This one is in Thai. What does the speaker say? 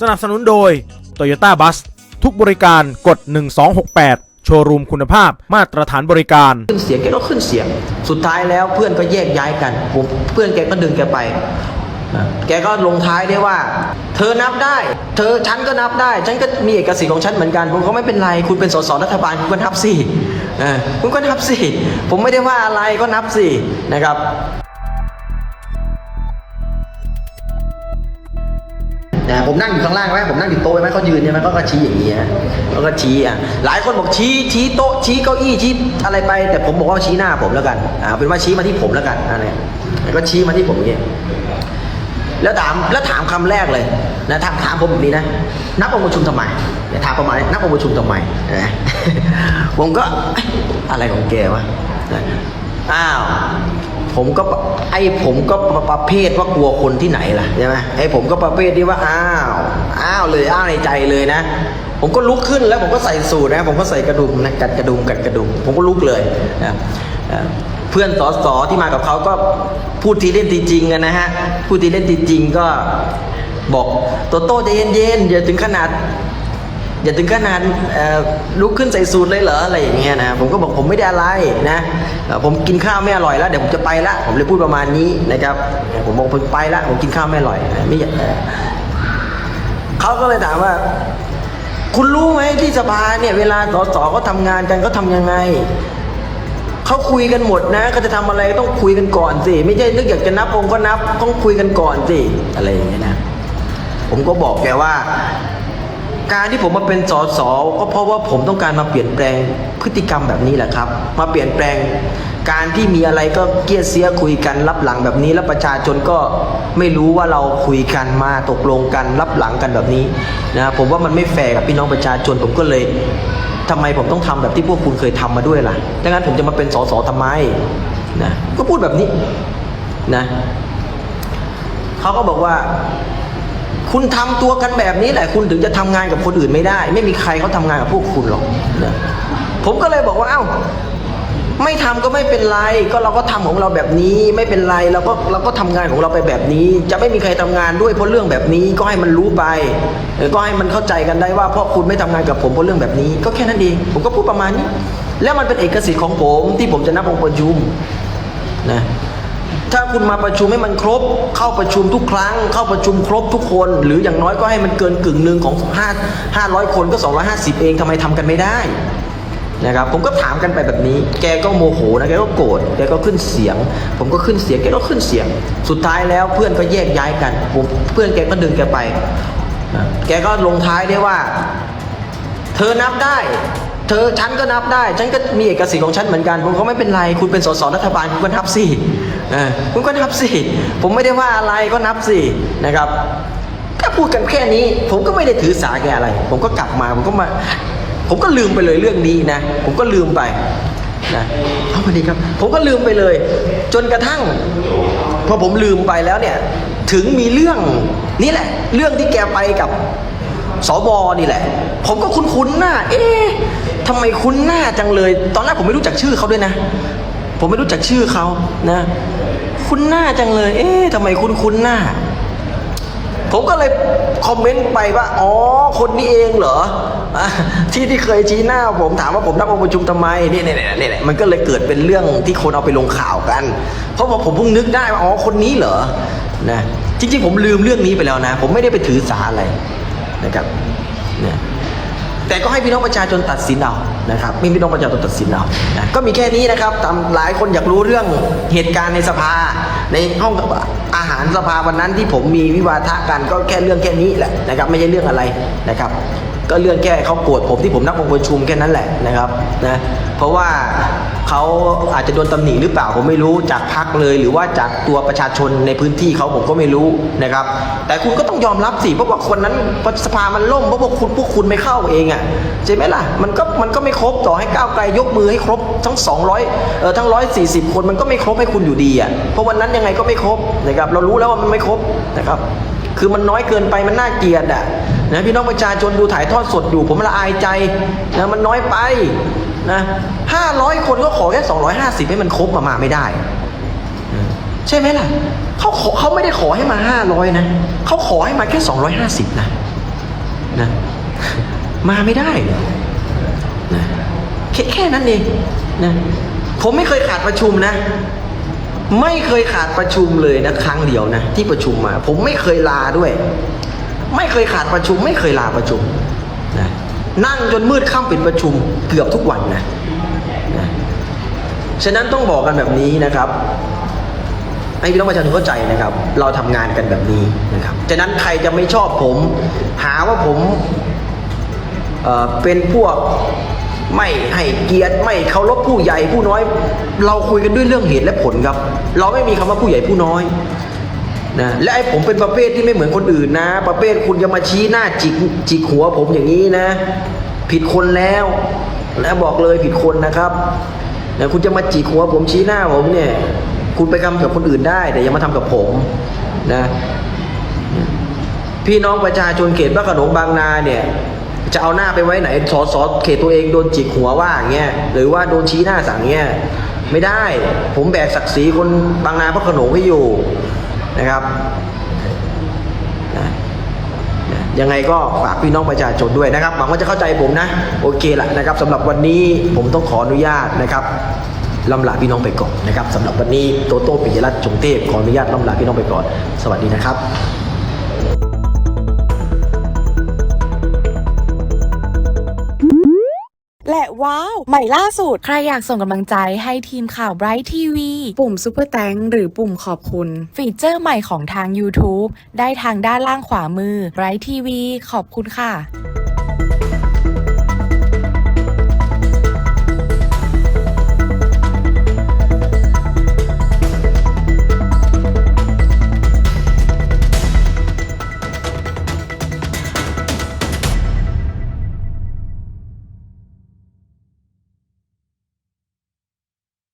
สนับสนุนโดย Toyota Bus ทุกบริการกด 1268 โชว์รูมคุณภาพมาตรฐานบริการ ขึ้นเสียงแกก็ขึ้นเสียง สุดท้ายแล้วเพื่อนก็แยกย้ายกันผมเพื่อนแกก็ดึงแกไปนะแกก็ลงท้ายได้ว่า เธอนับได้ เธอฉันก็นับได้ ฉันก็มีเอกสิทธิ์ของฉันเหมือนกัน ผมก็ไม่เป็นไร คุณเป็นสสรัฐบาลคุณก็นับสิเออคุณก็นับสิ ผมไม่ได้ว่าอะไรก็นับสินะครับ นะผมนั่งอยู่ข้างล่างไหมผมนั่งอยู่โต๊ะไหมเขายืนใช่ไหมเขาก็ชี้อย่างนี้ฮะเขาก็ชี้อะหลายคนบอกชี้ชี้โต๊ะชี้เก้าอี้ชี้อะไรไป แต่ผมบอกว่าชี้หน้าผมแล้วกันอ่าเป็นว่าชี้มาที่ผมแล้วกันอันนี้ก็ชี้มาที่ผมอย่างนี้แล้วถามแล้วถามคำแรกเลยนะถามถามผมแบบนี้นะนับองค์ประชุมทำไมเนี่ยถามประมาณนับองค์ประชุมทำไมนะผมก็อะไรของแกวะอ้าว ผมก็ไอ้ผมก็ประประเภทว่ากลัวคนที่ไหนล่ะใช่ไหมไอ้ผมก็ประเภทที่ว่าอ้าวอ้าวเลยอ้าวในใจเลยนะ ผมก็ลุกขึ้นแล้วผมก็ใส่สูทนะ ผมก็ใส่กระดุมนะกัดกระดุมกัดกระดุมผมก็ลุกเลยนะเอ่อเพื่อนสอสอที่มากับเขาก็พูดทีเล่นทีจริงกันนะฮะพูดทีเล่นทีจริงก็บอกโตโต้ใจเย็นๆอย่าถึงขนาด อย่าถึงขนาดลุกขึ้นใส่สูตรเลยเหรออะไรอย่างเงี้ยนะผมก็บอกผมไม่ได้อะไรนะผมกินข้าวไม่อร่อยแล้วเดี๋ยวผมจะไปละผมเลยพูดประมาณนี้นะครับผมบอกผมไปละผมกินข้าวไม่อร่อยไม่อยากเอ่เขาก็เลยถามว่า คุณรู้ไหมที่สภาเนี่ยเวลาสสเขาทำงานกันเขาทำยังไงเขาคุยกันหมดนะเขาจะทำอะไรต้องคุยกันก่อนสิ ไม่ใช่นึกอยากจะนับองค์ก็นับต้องคุยกันก่อนสิอะไรอย่างเงี้ยนะผมก็บอกแกว่า การที่ผมมาเป็นสสก็เพราะว่าผมต้องการมาเปลี่ยนแปลงพฤติกรรมแบบนี้แหละครับ มาเปลี่ยนแปลงการที่มีอะไรก็เกลียดเสียคุยกันรับหลังแบบนี้ แล้วประชาชนก็ไม่รู้ว่าเราคุยกันมาตกลงกันรับหลังกันแบบนี้นะผมว่ามันไม่แฟร์กับพี่น้องประชาชนผมก็เลยทำไมผมต้องทำแบบที่พวกคุณเคยทำมาด้วยล่ะดังนั้นผมจะมาเป็นสสทำไมนะก็พูดแบบนี้นะเขาก็บอกว่า คุณทำตัวกันแบบนี้แหละ คุณถึงจะทำงานกับคนอื่นไม่ได้ ไม่มีใครเขาทำงานกับพวกคุณหรอกนะผมก็เลยบอกว่าเอ้าไม่ทำก็ไม่เป็นไร ก็เราก็ทำของเราแบบนี้ ไม่เป็นไรเราก็เราก็ทำงานของเราไปแบบนี้ จะไม่มีใครทำงานด้วยเพราะเรื่องแบบนี้ก็ให้มันรู้ไปก็ให้มันเข้าใจกันได้ว่าเพราะคุณไม่ทำงานกับผมเพราะเรื่องแบบนี้ ก็แค่นั้นเองผมก็พูดประมาณนี้ แล้วมันเป็นเอกสิทธิ์ของผมที่ผมจะนับองค์ประชุมนะ ถ้าคุณมาประชุมให้มันครบ เข้าประชุมทุกครั้ง เข้าประชุมครบทุกคน หรืออย่างน้อยก็ให้มันเกินกึ่งหนึ่งของ5 500 คนก็ 250 เองทำไมทำกันไม่ได้นะครับผมก็ถามกันไปแบบนี้ แกก็โมโหนะแกก็โกรธแกก็ขึ้นเสียง ผมก็ขึ้นเสียงแกก็ขึ้นเสียง สุดท้ายแล้วเพื่อนก็แยกย้ายกันผมเพื่อนแกก็ดึงแกไป แกก็ลงท้ายได้ว่า เธอนับได้ เธอฉันก็นับได้ ฉันก็มีเอกสิทธิ์ของฉันเหมือนกันผมก็ไม่เป็นไร คุณเป็นสสรัฐบาลคุณก็นับสิคุณก็นับสิผมไม่ได้ว่าอะไรก็นับสินะครับถ้าพูดกันแค่นี้ ผมก็ไม่ได้ถือสาแกอะไร ผมก็กลับมาผมก็มา ผมก็ลืมไปเลยเรื่องนี้นะ ผมก็ลืมไปนะเอาพอดีครับ ผมก็ลืมไปเลย จนกระทั่งพอผมลืมไปแล้วเนี่ย ถึงมีเรื่องนี่แหละ เรื่องที่แกไปกับสวนี่แหละ ผมก็คุ้นๆหน้า เอ๊ ทำไมคุ้นหน้าจังเลย ตอนแรกผมไม่รู้จักชื่อเขาด้วยนะ ผมไม่รู้จักชื่อเขานะ คุ้นหน้าจังเลย เอ๊ะทำไมคุ้นๆหน้า ผมก็เลยคอมเมนต์ไปว่า อ๋อ คนนี้เองเหรอ ที่ที่เคยชี้หน้าผมถามว่าผมนับองค์ประชุมทำไมนี่นี่นี่นี่มันก็เลยเกิดเป็นเรื่องที่คนเอาไปลงข่าวกัน เพราะว่าผมเพิ่งนึกได้ว่า อ๋อ คนนี้เหรอ นะ จริงๆ ผมลืมเรื่องนี้ไปแล้วนะ ผมไม่ได้ไปถือสาอะไรนะครับ เนี่ย แต่ก็ให้พี่น้องประชาชนตัดสินเอานะครับไม่พี่น้องประชาชนตัดสินเอานะก็มีแค่นี้นะครับตามหลายคนอยากรู้เรื่องเหตุการณ์ในสภา ในห้องอาหารสภาวันนั้นที่ผมมีวิวาทะกันก็แค่เรื่องแค่นี้แหละนะครับไม่ใช่เรื่องอะไรนะครับก็เรื่องแค่เขาโกรธผมที่ผมนับองค์ประชุมแค่นั้นแหละนะครับนะเพราะว่า เขาอาจจะโดนตำหนิหรือเปล่าผมไม่รู้จากพักเลย หรือว่าจากตัวประชาชนในพื้นที่เขาผมก็ไม่รู้นะครับ แต่คุณก็ต้องยอมรับสิเพราะว่าคนนั้นสภามันล่มเพราะพวกคุณพวกคุณไม่เข้าเองอะใช่ไหมล่ะมันก็มันก็ไม่ครบต่อให้ก้าวไกลยกมือให้ครบทั้ง 200เออทั้ง 140 คนมันก็ไม่ครบให้คุณอยู่ดีอะเพราะวันนั้นยังไงก็ไม่ครบนะครับเรารู้แล้วว่ามันไม่ครบนะครับคือมันน้อยเกินไปมันน่าเกลียดอะนะพี่น้องประชาชนดูถ่ายทอดสดอยู่ผมละอายใจนะมันน้อยไป นะห้าร้อยคนก็ขอแค่สองร้อยห้าสิบให้มันครบมามาไม่ได้ ใช่ไหมล่ะเขาขอเขาไม่ได้ขอให้มาห้าร้อยนะเขาขอให้มาแค่สองร้อยห้าสิบนะนะมาไม่ได้เหรอนะแค่แค่นั้นเองนะผมไม่เคยขาดประชุมนะ ไม่เคยขาดประชุมเลยนะครั้งเดียวนะที่ประชุมมา ผมไม่เคยลาด้วย ไม่เคยขาดประชุม ไม่เคยลาประชุมนะ นั่งจนมืดค่ำปิดประชุมเกือบทุกวันนะนะฉะนั้นต้องบอกกันแบบนี้นะครับให้พี่น้องประชาชนเข้าใจนะครับ เราทำงานกันแบบนี้นะครับฉะนั้นใครจะไม่ชอบผม หาว่าผมเเป็นพวกไม่ให้เกียรติไม่เคารพผู้ใหญ่ผู้น้อย เราคุยกันด้วยเรื่องเหตุและผลครับ เราไม่มีคำว่าผู้ใหญ่ผู้น้อย นะและไอ้ผมเป็นประเภทที่ไม่เหมือนคนอื่นนะ ประเภทคุณจะมาชี้หน้าจิกจิกหัวผมอย่างนี้นะ ผิดคนแล้วนะบอกเลยผิดคนนะครับนะคุณจะมาจิกหัวผมชี้หน้าผมเนี่ย คุณไปทำกับคนอื่นได้ แต่อย่ามาทำกับผมนะพี่น้องประชาชนเขตพระโขนงบางนาเนี่ยจะเอาหน้าไปไว้ไหนสอสอเขตตัวเองโดนจิกหัวว่าอย่างเงี้ยหรือว่าโดนชี้หน้าสั่งเงี้ยไม่ได้ ผมแบกศักดิ์ศรีคนบางนาพระโขนงไว้อยู่ นะครับนะยังไงก็ฝากพี่น้องประชาชนด้วยนะครับหวังว่าจะเข้าใจผมนะ โอเคละนะครับสำหรับวันนี้ผมต้องขออนุญาตนะครับลำลาพี่น้องไปก่อนนะครับสำหรับวันนี้โตโต้ปิยรัตน์จงเทพขออนุญาตลำลาพี่น้องไปก่อน สวัสดีนะครับ ว้าว ใหม่ล่าสุด ใครอยากส่งกำลังใจให้ทีมข่าว Bright TV ปุ่ม Super t h a n k หรือปุ่มขอบคุณ ฟีเจอร์ใหม่ของทาง YouTube ได้ทางด้านล่างขวามือ Bright TV ขอบคุณค่ะ